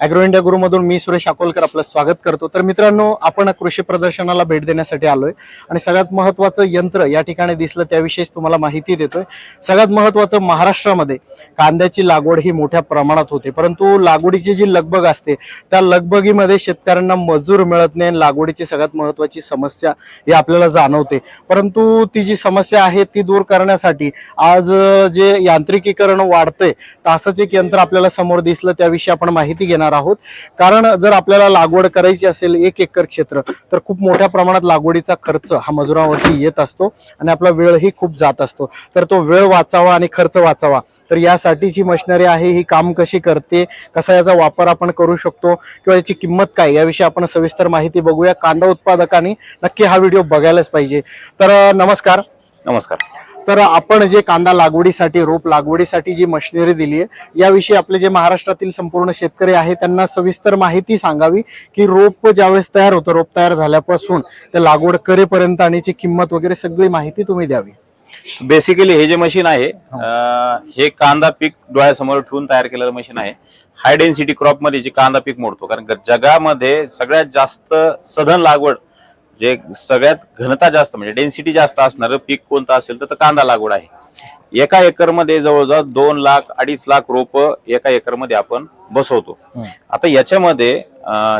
Agro India गुरुमधून मी सुरेश अकोलकर आपलं स्वागत करतो. तर मित्रांनो आपण कृषी प्रदर्शनाला भेट देण्यासाठी आलोय. आणि सगळ्यात महत्त्वाचं यंत्र या ठिकाणी दिसलं त्याविषयीच तुम्हाला माहिती देतोय. सगळ्यात महत्त्वाचं महाराष्ट्रामध्ये कांद्याची लागवड ही मोठ्या प्रमाणात होते. परंतु लागवडीची जी लगबग असते त्या लगबगीमध्ये शेतकऱ्यांना मजूर मिळत नाही आणि लागवडीची सगळ्यात महत्त्वाची समस्या ही आपल्याला जाणवते. परंतु ती जी समस्या आहे ती दूर करण्यासाठी आज जे यांत्रिकीकरण वाढतंय तर एक यंत्र आपल्याला समोर दिसलं त्याविषयी आपण माहिती घेणार आहोत. कारण जर आपल्याला लागवड करायची असेल एक एकर क्षेत्र तर खूप मोठ्या प्रमाणात लागवडीचा खर्च हा मजुरावरती येत असतो आणि आपला वेळही खूप जात असतो. तर तो वेळ वाचावा आणि खर्च वाचावा. तर यासाठीची मशिनरी आहे ही काम कशी करते कसा याचा वापर आपण करू शकतो किंवा याची किंमत काय याविषयी आपण सविस्तर माहिती बघूया. कांदा उत्पादकांनी नक्की हा व्हिडिओ बघायलाच पाहिजे. तर नमस्कार. नमस्कार. तर आपण जे कांदा लागवडीसाठी रोप लागवडीसाठी जी मशिनरी दिली आहे याविषयी आपले जे महाराष्ट्रातील संपूर्ण शेतकरी आहेत त्यांना सविस्तर माहिती सांगावी की रोप ज्यावेळेस तयार होतं रोप तयार झाल्यापासून ते लागवड करेपर्यंत आणि याची किंमत वगैरे सगळी माहिती तुम्ही द्यावी. बेसिकली हे जे मशीन आहे अं, हे कांदा पीक डोळ्यासमोर ठेवून तयार केलेलं मशीन आहे. हाय डेन्सिटी क्रॉपमध्ये जे कांदा पीक मोडतो कारण जगामध्ये सगळ्यात जास्त सधन लागवड जे सगळ्यात घनता जास्त म्हणजे डेन्सिटी जास्त असणारं पीक कोणतं असेल तर ते कांदा लागवड आहे. एका एकरमध्ये जवळजवळ दोन लाख अडीच लाख रोप एका एकरमध्ये आपण बसवतो. आता याच्यामध्ये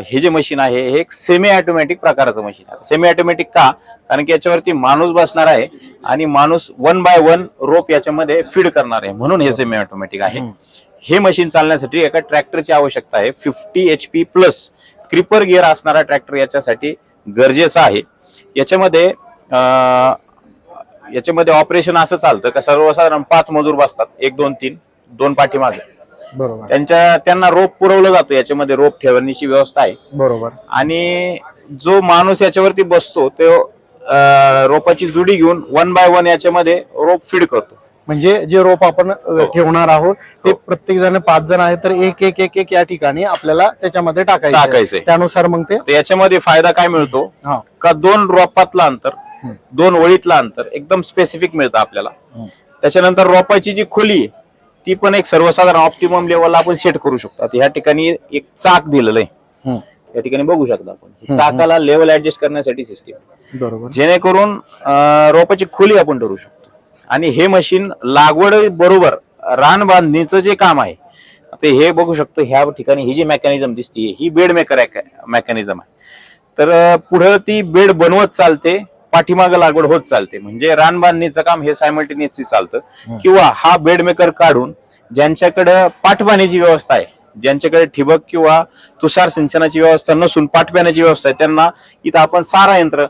हे जे मशीन आहे हे एक सेमी ऑटोमॅटिक प्रकारचं मशीन आहे. सेमी ऑटोमॅटिक का? कारण की याच्यावरती माणूस बसणार आहे आणि माणूस वन बाय वन रोप याच्यामध्ये फीड करणार आहे. म्हणून हे सेमी ऑटोमॅटिक आहे. हं. हे मशीन चालण्यासाठी एका ट्रॅक्टरची आवश्यकता आहे. Fifty H P plus creeper gear असणारा ट्रॅक्टर याच्यासाठी गरजेचा आहे. याच्यामध्ये याच्यामध्ये ऑपरेशन असं चालतं का सर्वसाधारण पाच मजूर बसतात. एक दोन तीन दोन पाठीमागे. बरोबर. त्यांच्या त्यांना रोप पुरवलं जातं. याच्यामध्ये रोप ठेवण्याची व्यवस्था आहे. बरोबर. आणि जो माणूस याच्यावरती बसतो तो रोपाची जुडी घेऊन वन बाय वन याच्यामध्ये रोप फीड करतो. म्हणजे जे रोप आपण हो. ठेवणार आहोत ते हो. प्रत्येक जण पाच जण आहेत तर एक एक एक एक या ठिकाणी आपल्याला त्याच्यामध्ये टाकायचं आहे. त्यानुसार मग ते याच्यामध्ये फायदा काय मिळतो का दोन रोपातलं अंतर. दोन ओळीतलं अंतर एकदम स्पेसिफिक मिळतं आपल्याला. त्याच्यानंतर रोपाची जी खोली आहे ती पण एक सर्वसाधारण ऑप्टिमम लेवलला आपण सेट करू शकतो ह्या ठिकाणी एक चाक दिलेलं आहे. या ठिकाणी बघू शकता आपण चाकाला लेवल ऍडजस्ट करण्यासाठी सिस्टीम बरोबर जेणेकरून रोपाची खोली आपण ठरवू शकतो आणि हे मशीन लागवड बरोबर रान बांधणीचं जे काम आहे ते हे बघू शकतो ह्या ठिकाणी ही जी मेकॅनिझम दिसते ही बेड मेकर मेकॅनिझम आहे. तर पुढं ती बेड बनवत चालते पाठीमागं लागवड होत चालते. म्हणजे रान बांधणीचं काम हे सायमल्टेनियसली चालतं. किंवा हा बेड मेकर काढून ज्यांच्याकडे पाठपाण्याची व्यवस्था आहे ज्यांच्याकडे ठिबक किंवा तुषार सिंचनाची व्यवस्था नसून पाठपाण्याची व्यवस्था आहे त्यांना इथं आपण सारा यंत्र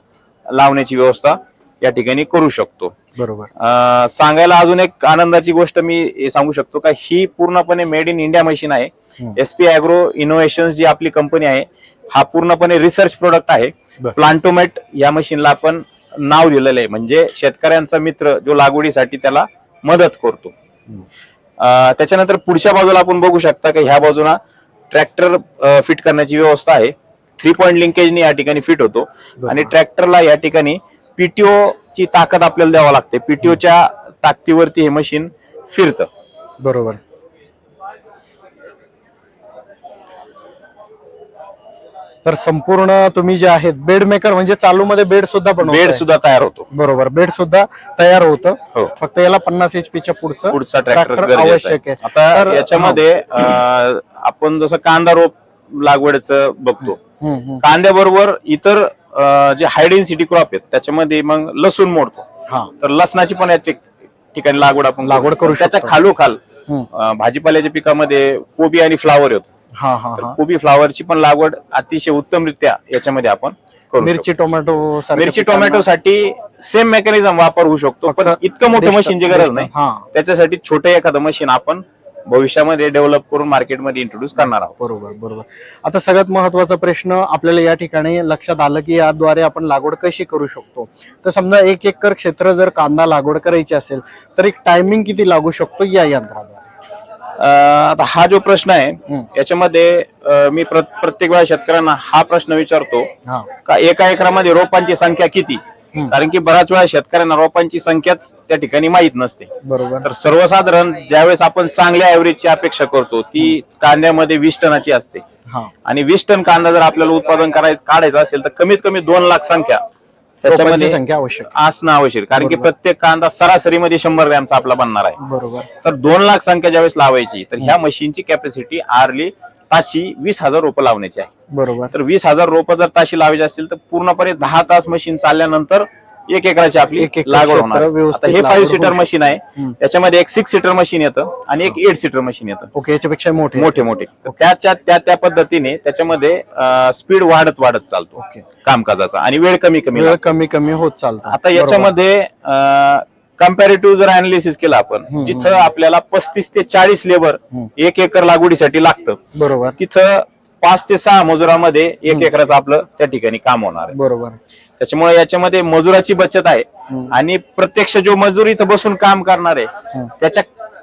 लावण्याची व्यवस्था या ठिकाणी करू शकतो. बरोबर. सांगायला अजून एक आनंदाची गोष्ट मी सांगू शकतो का ही पूर्णपणे मेड इन इंडिया मशीन आहे. हं. एस पी अॅग्रो इनोव्हेशन जी आपली कंपनी आहे हा पूर्णपणे रिसर्च प्रोडक्ट आहे. प्लांटोमेट या मशीनला आपण नाव दिलेलं आहे. म्हणजे शेतकऱ्यांचा मित्र जो लागवडीसाठी त्याला मदत करतो. त्याच्यानंतर पुढच्या बाजूला आपण बघू शकता की ह्या बाजूला ट्रॅक्टर फिट करण्याची व्यवस्था आहे. थ्री पॉईंट लिंकेजने या ठिकाणी फिट होतो. आणि ट्रॅक्टरला या ठिकाणी पीटीओ ची ताकद आपल्याला द्यावा लागते. पीटीओच्या ताकदीवरती हे मशीन फिरतं. बरोबर. तर संपूर्ण तुम्ही जे आहेत बेड मेकर म्हणजे चालू मध्ये बेड सुद्धा बेड बनवताय. सुद्धा तयार होतो. बरोबर. बेड सुद्धा तयार होतं. हो. फक्त याला पन्नास एचपी च्या पुढचं पुढचा ट्रॅक्टर ट्रॅक्टर गरजेचा आवश्यक आहे. आता याच्यामध्ये अं, आपण जसं कांदा रोप लागवडचं बघतो. हम्म, हम्म. कांद्याबरोबर इतर जे हाय डेन्सिटी क्रॉप आहेत त्याच्यामध्ये मग लसूण मोडतो. हा. तर लसणाची पण या ठिक- ठिकाणी लागवड आपण लागवड करू त्याच्या. खालोखाल भाजीपाल्याच्या पिकामध्ये कोबी आणि फ्लावर येतो. हा हा हा. कोबी फ्लावरची पण लागवड अतिशय उत्तमरित्या याच्यामध्ये आपण. मिरची टोमॅटो मिरची टोमॅटो साठी सेम मेकॅनिझम वापर होऊ शकतो पण इतकं मोठं मशीनची गरज नाही. त्याच्यासाठी छोटं एखादं मशीन आपण भविष्यामध्ये डेव्हलप करून मार्केटमध्ये इंट्रोड्यूस करणार आहोत. बरोबर बरोबर. आता सगळ्यात महत्त्वाचा प्रश्न आपल्याला या ठिकाणी लक्षात आलं की याद्वारे आपण लागवड कशी करू शकतो? तर समजा एक एकर क्षेत्र जर कांदा लागवड करायची असेल तर एक टायमिंग किती लागू शकतो या यंत्राद्वारे? आता हा जो प्रश्न आहे. याच्यामध्ये मी प्रत- प्रत्येक वेळा शेतकऱ्यांना हा प्रश्न विचारतो का एका एकरामध्ये रोपांची संख्या किती? कारण की बऱ्याच वेळा शेतकऱ्यांना रोपांची संख्याच त्या ठिकाणी माहीत नसते. बरोबर. तर सर्वसाधारण ज्यावेळेस आपण चांगल्या ॲव्हरेजची अपेक्षा करतो ती कांद्यामध्ये वीस टनाची असते. हा. आणि वीस टन कांदा जर आपल्याला उत्पादन करायचं काढायचं असेल तर कमीत कमी दोन लाख संख्या रोपांची त्याच्यामध्ये संख्या आवश्यक असणं आवश्यक. कारण की प्रत्येक कांदा सरासरीमध्ये शंभर ग्रॅमचा आपला बनणार आहे. बरोबर. तर दोन लाख संख्या ज्यावेळेस लावायची तर ह्या मशीनची कॅपॅसिटी आरली ताशी वीस हजार रोपं लावण्याची आहे. बरोबर. तर वीस हजार रोपं जर ताशी लावायची असतील तर पूर्णपणे दहा तास मशीन चालल्यानंतर एक एकराची आपली एक एकर लागवड होणार आता हे फाईव्ह सीटर. मशीन आहे. त्याच्यामध्ये एक सिक्स सीटर मशीन येतं आणि एक एट सीटर मशीन येतं. ओके याच्यापेक्षा मोठे. मोठे मोठे. त्याच्या त्या त्या पद्धतीने त्याच्यामध्ये स्पीड वाढत वाढत चालतो. ओके. कामकाजाचा. आणि वेळ कमी कमी वेळ. कमी कमी होत चालतं. आता याच्यामध्ये कम्पॅरेटिव्ह जर अनालिसिस केलं आपण जिथं आपल्याला पस्तीस ते चाळीस लेबर. एक एकर लागवडीसाठी लागतं. बरोबर. तिथं पाच ते सहा मजुरामध्ये एक एकराचं आपलं त्या ठिकाणी काम होणार आहे. बरोबर. त्याच्यामुळे याच्यामध्ये मजुराची बचत आहे. आणि प्रत्यक्ष जो मजूर इथं बसून काम करणार आहे त्याच्या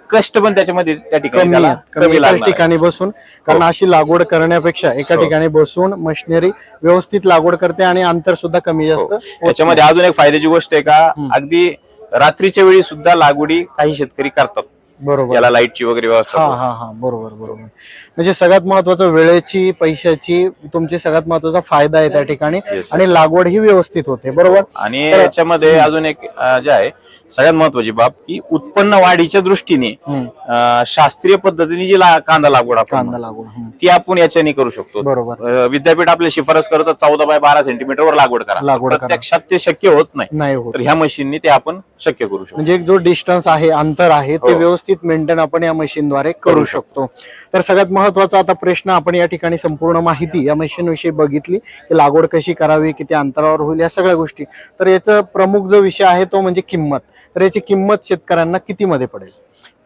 कष्ट पण त्याच्यामध्ये त्या ठिकाणी. ठिकाणी बसून. कारण अशी लागवड करण्यापेक्षा एका हो. ठिकाणी बसून मशिनरी व्यवस्थित लागवड करते आणि अंतर सुद्धा कमी जास्त हो. होत याच्यामध्ये अजून एक फायद्याची गोष्ट आहे का. अगदी रात्रीच्या वेळी सुद्धा लागवडी काही शेतकरी करतात. बरोबर याला लाईटची वगैरे व्यवस्था हा. हा हा बरोबर बरोबर म्हणजे सगळ्यात महत्वाचं वेळेची पैशाची तुमची सगळ्यात महत्त्वाचा फायदा आहे त्या ठिकाणी Yes. आणि लागवड ही व्यवस्थित होते बरोबर आणि याच्यामध्ये अजून एक अं, जे आहे सगळ्यात महत्वाची बाब की उत्पन्न वाढीच्या दृष्टीने हम्म. अं, शास्त्रीय पद्धतीने जी ला- कांदा लागवड आपण कांदा म्हणतो, लागवड हम्म. ती आपण याच्याने करू शकतो बरोबर अं, विद्यापीठ आपल्या शिफारस करतात चौदा बाय बारा सेंटीमीटरवर लागवड करा लागवड करा. प्रत्यक्षात ते शक्य होत नाही नाही होत तर ह्या मशीनने ते आपण शक्य करू शकतो म्हणजे एक जो डिस्टन्स आहे अंतर आहे ते हो. व्यवस्थित मेंटेन आपण या मशीनद्वारे करू शकतो. तर सगळ्यात महत्त्वाचा आता प्रश्न आपण या ठिकाणी संपूर्ण माहिती या मशीन विषयी बघितली की लागवड कशी करावी किती अंतरावर होईल या सगळ्या गोष्टी. तर याचा प्रमुख जो विषय आहे तो म्हणजे किंमत. तर याची किंमत शेतकऱ्यांना किती मध्ये पडेल?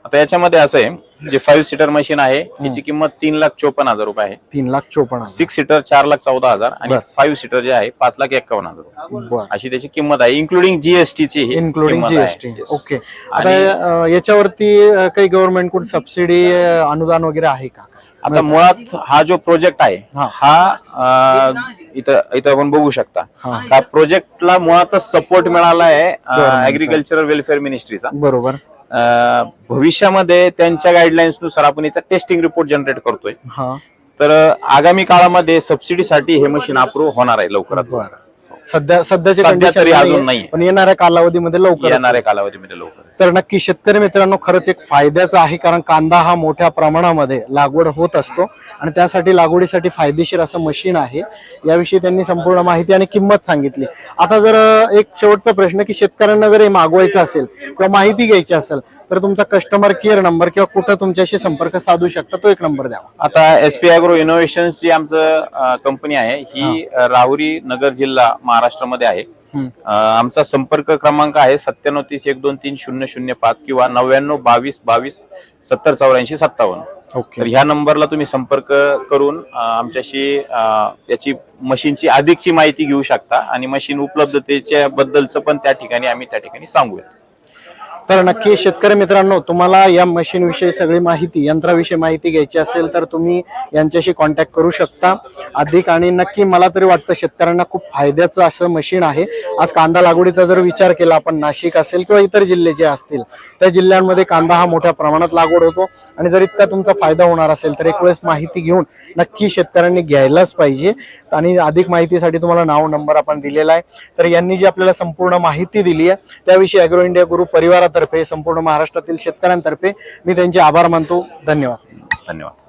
आता याच्यामध्ये असं आहे जे फाईव्ह सीटर मशीन आहे त्याची किंमत तीन लाख चोपन्न हजार रुपये आहे तीन लाख चोपन्न. सिक्स सीटर चार लाख चौदा हजार आणि बर. फाईव्ह सीटर जे आहे पाच लाख एक्कावन्न हजार रुपये बर अशी त्याची किंमत आहे इन्क्लुडिंग जीएसटी ची ही इन्क्लुडिंग किंमत आहे. GST Yes. ओके आता आणि- अं, याच्यावरती अं, काही गव्हर्नमेंटकडून सबसिडी अनुदान वगैरे आहे का आता मुळात हा जो प्रोजेक्ट आहे हा. हा अं, इथं इथं आपण बघू शकता हा. त्या प्रोजेक्टला मुळातच सपोर्ट मिळाला आहे. अग्रिकल्चरल वेलफेअर मिनिस्ट्रीचा बरोबर भविष्यामध्ये त्यांच्या गाईडलाईन्सनुसार आपण याचा टेस्टिंग रिपोर्ट जनरेट करतोय. हा. तर आगामी काळामध्ये सबसिडीसाठी हे मशीन अप्रूव्ह होणार आहे लवकरात लवकर. सध्या सध्याची सध्या तरी अजून नाहीये. पण येणाऱ्या कालावधीमध्ये लवकर येणाऱ्या कालावधीमध्ये लवकर तर नक्की शेतकरी मित्रांनो खरंच एक फायद्याचा आहे कारण कांदा हा मोठ्या प्रमाणामध्ये लागवड होत असतो आणि त्यासाठी लागवडीसाठी फायदेशीर असं मशीन आहे. याविषयी त्यांनी संपूर्ण माहिती आणि किंमत सांगितली. आता जर एक शेवटचा प्रश्न की शेतकऱ्यांना जर हे मागवायचं असेल किंवा माहिती घ्यायची असेल तर तुमचा कस्टमर केअर नंबर किंवा कुठं तुमच्याशी संपर्क साधू शकता तो एक नंबर द्यावा आता एसपी अॅग्रो इनोव्हेशन ची आमचं कंपनी आहे ही राहुरी नगर जिल्हा महाराष्ट्रामध्ये आहे. आमचा संपर्क क्रमांक आहे सत्त्याण्णव तीस एक दोन तीन शून्य शून्य पाच किंवा नव्याण्णव बावीस बावीस सत्तर चौऱ्याऐंशी सत्तावन्न. तर ओके ह्या नंबरला तुम्ही संपर्क करून आमच्याशी याची मशीनची अधिकची माहिती घेऊ शकता आणि मशीन उपलब्धतेच्या बद्दलचं पण त्या ठिकाणी आम्ही त्या ठिकाणी सांगूया तर नक्की शेतकरी मित्रांनो तुम्हाला या मशीन विषयी सगळी माहिती यंत्राविषयी माहिती घ्यायची असेल तर तुम्ही यांच्याशी कॉन्टॅक्ट करू शकता. अधिक आणि नक्की मला तरी वाटतं शेतकऱ्यांना खूप फायद्याचं असं मशीन आहे. आज कांदा लागवडीचा जर विचार केला आपण नाशिक असेल किंवा इतर जिल्हे जे असतील त्या जिल्ह्यांमध्ये कांदा हा मोठ्या प्रमाणात लागवड होतो. आणि जर इतका तुमचा फायदा होणार असेल तर एक वेळेस माहिती घेऊन नक्की शेतकऱ्यांनी घ्यायलाच पाहिजे. आणि अधिक माहितीसाठी तुम्हाला नाव नंबर आपण दिलेला आहे. तर यांनी जी आपल्याला संपूर्ण माहिती दिली आहे त्याविषयी अॅग्रो इंडिया गुरु परिवारात तर्फे संपूर्ण महाराष्ट्रातील शेतकऱ्यांतर्फे मी त्यांचे आभार मानतो. धन्यवाद. धन्यवाद.